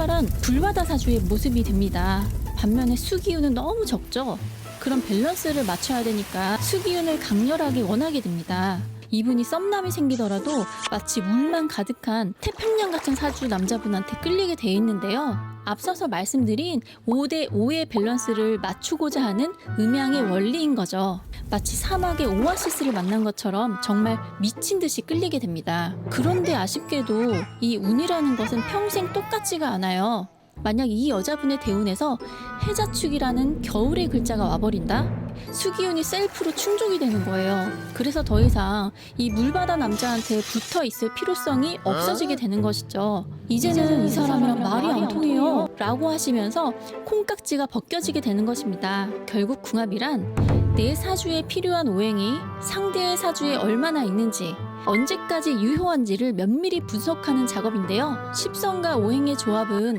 활발한 불바다 사주의 모습이 됩니다. 반면에 수기운은 너무 적죠. 그런 밸런스를 맞춰야 되니까 수기운을 강렬하게 원하게 됩니다. 이분이 썸남이 생기더라도 마치 물만 가득한 태평양 같은 사주 남자분한테 끌리게 돼 있는데요. 앞서서 말씀드린 5대 5의 밸런스를 맞추고자 하는 음양의 원리인 거죠. 마치 사막의 오아시스를 만난 것처럼 정말 미친 듯이 끌리게 됩니다. 그런데 아쉽게도 이 운이라는 것은 평생 똑같지가 않아요. 만약 이 여자분의 대운에서 해자축이라는 겨울의 글자가 와버린다? 수기운이 셀프로 충족이 되는 거예요. 그래서 더 이상 이 물바다 남자한테 붙어 있을 필요성이 없어지게 되는 것이죠. 이제는 이 사람이랑 말이 안 통해요. 라고 하시면서 콩깍지가 벗겨지게 되는 것입니다. 결국 궁합이란 내 사주에 필요한 오행이 상대의 사주에 얼마나 있는지 언제까지 유효한지를 면밀히 분석하는 작업인데요. 십성과 오행의 조합은